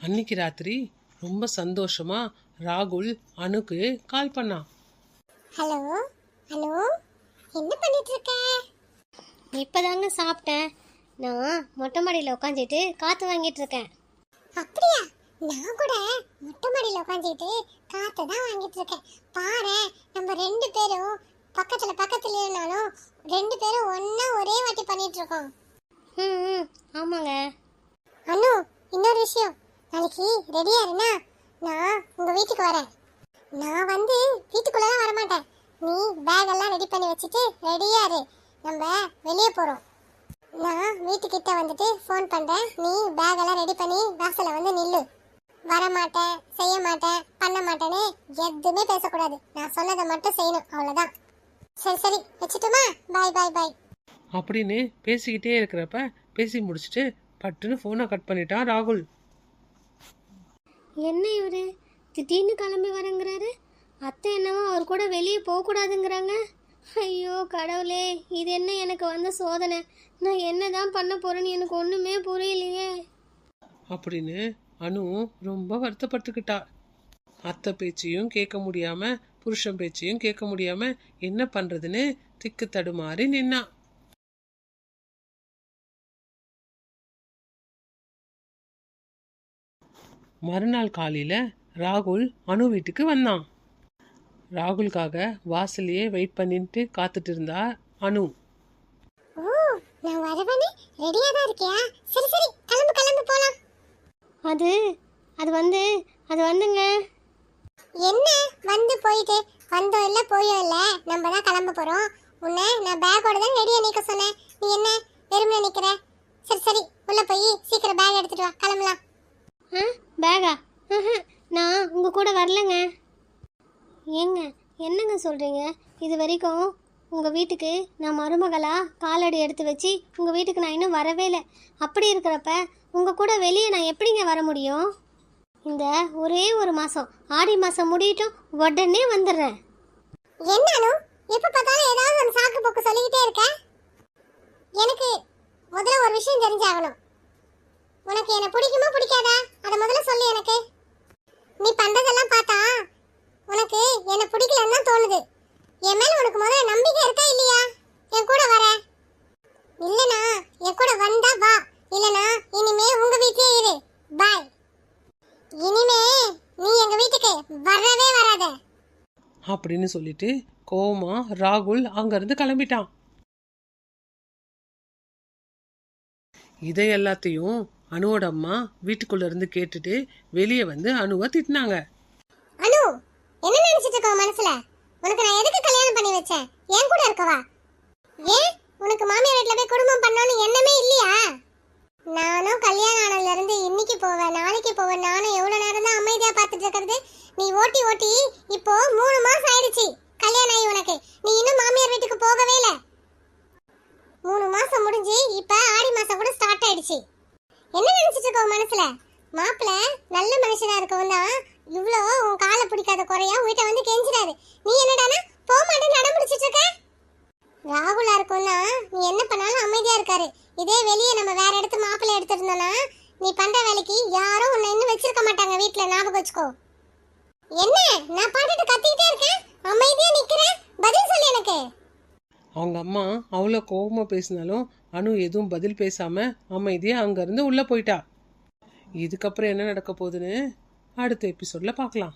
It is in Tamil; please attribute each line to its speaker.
Speaker 1: அன்னைக்கு ராத்திரி ரொம்ப சந்தோஷமா ராகுல் அணுக்கு கால் பண்ணான்
Speaker 2: ஹலோ ஹலோ என்ன பண்ணிட்டு இருக்க
Speaker 3: இப்போதாங்க சாப்பிட்டேன். நான் மொட்டை மாடியில் உட்காந்துட்டு காற்று வாங்கிட்டு இருக்கேன்
Speaker 2: அப்படியா? நான் கூட மொட்டை மாடியில் உட்காந்துக்கிட்டு காற்று தான் வாங்கிட்டு இருக்கேன் பாரு நம்ம ரெண்டு பேரும் பக்கத்துல பக்கத்துல இருந்தாலும் ரெண்டு பேரும் ஒண்ணா ஒரே வாட்டி பண்ணிட்டு இருக்கோம்
Speaker 3: ம் ம். ஆமாங்க.
Speaker 2: அண்ணு இன்னொரு விஷயம். நாளைக்கு ரெடியா இருந்தா நான் உங்க வீட்டுக்கு வரேன். நான் வந்து வீட்டுக்குள்ள தான் வரமாட்டேன். நீ பேக் எல்லாம் ரெடி பண்ணி வச்சுட்டு ரெடியா இரு. நம்ம வெளியே போறோம். நான் வீட்டுக்கிட்ட வந்துட்டு ஃபோன் பண்றேன். நீ பேக் எல்லாம் ரெடி பண்ணி வாசல்ல வந்து நில்லு. வர மாட்டேன் செய்ய மாட்டேன் பண்ண மாட்டேன்னு எதுவுமே பேசக்கூடாது. நான் சொன்னதை மட்டும் செய்யணும். அவ்வளவுதான். சரி சரி. வச்சுட்டுமா? பாய் பாய் பாய்
Speaker 1: அப்படின்னு பேசிக்கிட்டே இருக்கிறப்ப பேசி முடிச்சுட்டு பட்டுன்னு ஃபோனை கட் பண்ணிட்டான் ராகுல்.
Speaker 3: என்ன இவரு? திடீர்னு கிளம்பி வரேங்கிறாரு. அத்தை என்னவோ அவர் கூட வெளியே போகக்கூடாதுங்கிறாங்க. ஐயோ கடவுளே இது என்ன எனக்கு வந்த சோதனை? நான் என்ன தான் பண்ண போறேன்னு எனக்கு ஒன்றுமே புரியலையே.
Speaker 1: அப்படின்னு அனு ரொம்ப வருத்தப்பட்டுக்கிட்டா. அத்தை பேச்சையும் கேட்க முடியாம புருஷன் பேச்சையும் கேட்க முடியாம என்ன பண்றதுன்னு திக்கு தடுமாறி நின்னா. மறுநாள் காலையில ராகுல் அனு வீட்டுக்கு வந்தான். ராகுலுக்காக வாசலையே வெயிட் பண்ணிட்டு காத்துட்டு இருந்தா அனு.
Speaker 2: ஓ நான் வரவனே ரெடியா தான் இருக்கியா? சரி சரி கிளம்பு கிளம்பு போலாம்.
Speaker 3: அது அது வந்து அது வந்துங்க.
Speaker 2: என்ன? வந்து போயிட்டு வந்தோம் இல்ல போயோ இல்ல? நம்ம தான் கிளம்ப போறோம். உன்னை நான் பேக்கோட தான் ரெடியா நிக்க சொன்னேன். நீ என்ன வெறுமனே நிக்கிற? சரி சரி உள்ள போய் சீக்கிரம் பேக் எடுத்துட்டு வா கிளம்பலாம்.
Speaker 3: ஆ பேகா. நான் உங்கள் கூட வரலங்க. ஏங்க என்னங்க சொல்கிறீங்க இது வரைக்கும் உங்கள் வீட்டுக்கு நான் மருமகளாக காலடி எடுத்து வச்சு உங்கள் வீட்டுக்கு நான் இன்னும் வரவே இல்லை. அப்படி இருக்கிறப்ப உங்கள் கூட வெளியே நான் எப்படிங்க வர முடியும்? இந்த ஒரே ஒரு மாதம் ஆடி மாதம் முடியட்டும் உடனே வந்துடுறேன்.
Speaker 2: என்ன எப்போ பார்த்தாலும் ஏதாவது ஒரு சாக்கு போக்கு சொல்லிக்கிட்டே இருக்க? எனக்கு முதல்ல ஒரு விஷயம் தெரிஞ்சாகணும். உனக்கு என்னை பிடிக்குமா பிடிக்காதா அதை முதல்ல சொல்லு எனக்கு நீ பண்றதெல்லாம் பார்த்தா உனக்கு என்ன பிடிக்கலன்னு தான் தோணுது என் மேல உனக்கு முதல்ல நம்பிக்கை இருக்கா இல்லையா என் கூட வர இல்லனா என் கூட வந்தா வா இல்லனா இனிமே உங்க வீட்லயே இரு பாய் இனிமே நீ எங்க வீட்டுக்கு வரவே வராத
Speaker 1: அப்படின்னு சொல்லிட்டு கோமா ராகுல் அங்கிருந்து கிளம்பிட்டான். இதை எல்லாத்தையும் அனுவோட அம்மா வீட்டுக்குள்ள இருந்து கேட்டுட்டு வெளியே வந்து அணுவை திட்டினாங்க.
Speaker 2: அனு என்ன நினைச்சிட்டு இருக்க மனசுல? உனக்கு நான் எதுக்கு கல்யாணம் பண்ணி வச்சேன்? என் கூட இருக்கவா? ஏன்? உனக்கு மாமியார் வீட்டுல போய் குடும்பம் பண்ணணும்னு எண்ணமே இல்லையா? நானும் கல்யாணம் ஆனதுல இருந்து இன்னைக்கு போவேன் நாளைக்கு போவேன் நானும் எவ்வளவு நேரம் தான் அமைதியா பார்த்துட்டு இருக்கிறது? நீ ஓட்டி ஓட்டி இப்போ மூணு மாசம் ஆயிடுச்சு. கல்யாணம் ஆகி உனக்கு. நீ இன்னும் மாமியார் வீட்டுக்கு போகவே இல்ல. மூணு மாசம் முடிஞ்சு இப்ப ஆடி மாசம் கூட ஸ்டார்ட் ஆயிடுச்சு. என்ன நினைச்சிட்டு இருக்க மனசுல? மாப்பிள்ள நல்ல மனுஷனா இருக்கவும் தான் இவ்வளோ உன் காலை பிடிக்காத குறையா வீட்டை வந்து கெஞ்சிடாரு நீ என்னடானா போக மாட்டேன்னு அடம் பிடிச்சிட்டு இருக்க? ராகுலா இருக்கும்னா நீ என்ன பண்ணாலும் அமைதியா இருக்காரு. இதே வெளியே நம்ம வேற இடத்து மாப்பிள்ளை எடுத்திருந்தோம்னா நீ பண்ற வேலைக்கு யாரும் உன்னை இன்னும் வச்சிருக்க மாட்டாங்க வீட்டுல ஞாபகம் வச்சுக்கோ. என்ன? நான் பாட்டுட்டு கத்திட்டே இருக்கேன். அமைதியா நிக்கிறேன். பதில் சொல்லு எனக்கு.
Speaker 1: அவங்க அம்மா அவ்வளோ கோவமா பேசினாலும் அனு எதுவும் பதில் பேசாம அமைதியா அங்கிருந்து உள்ள போயிட்டா. இதுக்கப்புறம் என்ன நடக்க போகுதுன்னு அடுத்த எபிசோட்ல பார்க்கலாம்.